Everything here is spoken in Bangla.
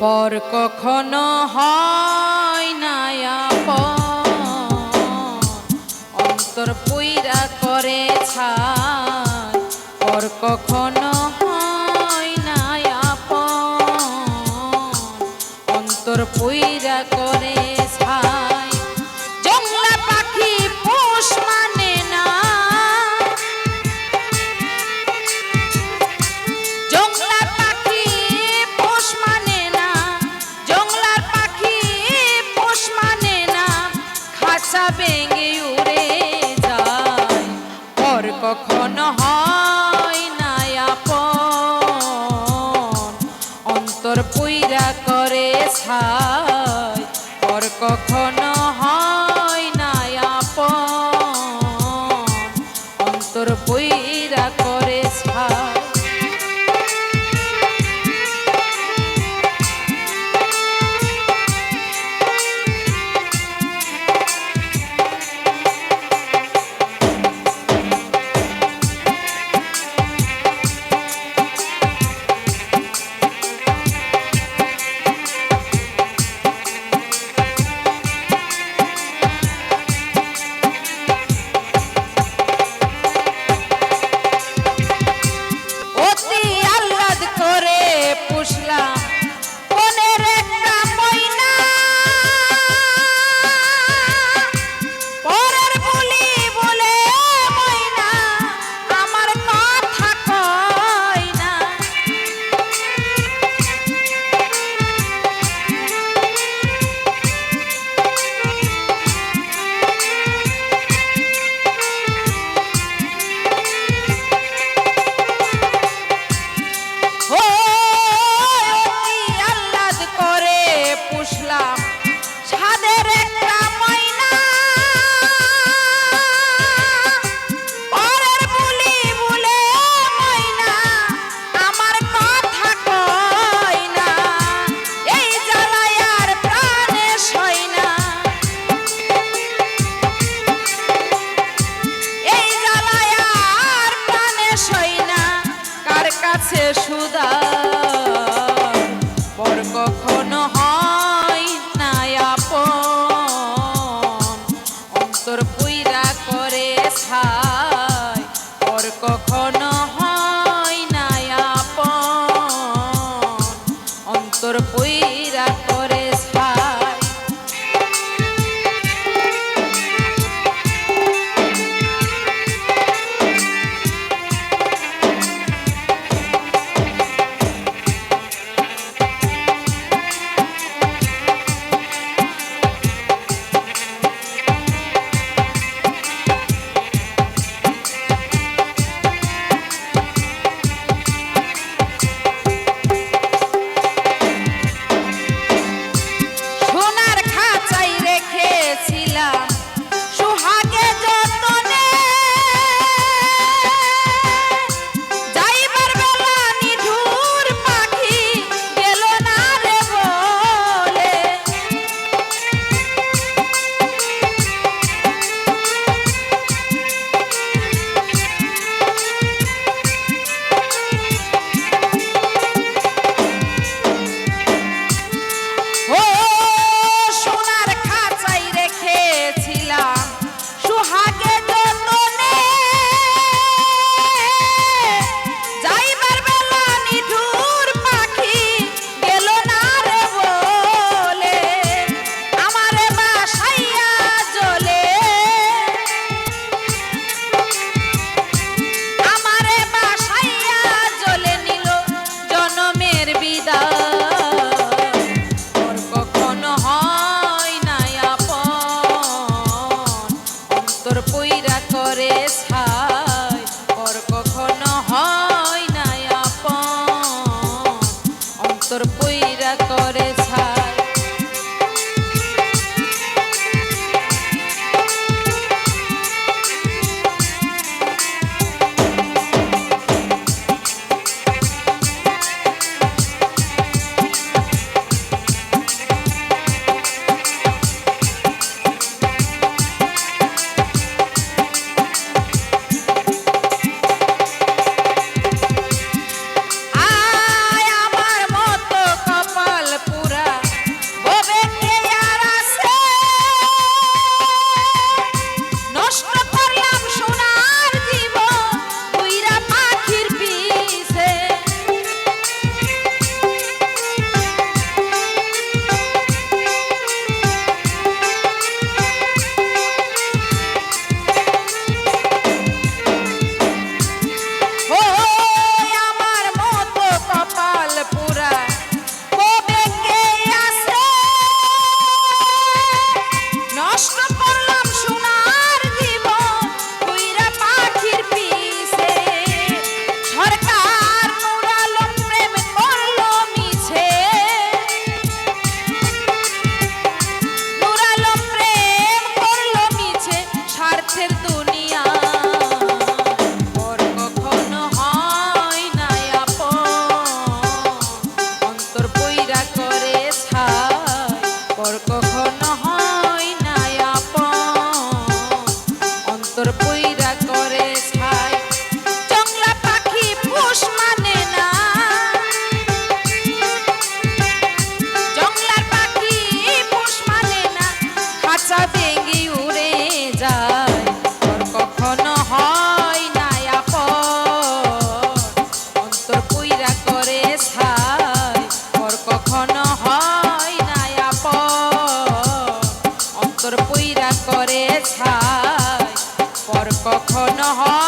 পর কখনো হয় না অন্তর পুইরা করে ছা পর কখনো কখনো হয় না আপন। অন্তর পুইরা করে ছায় ওর কখনো সুদা অন্তর পইরা করেছে। কখনো হয়?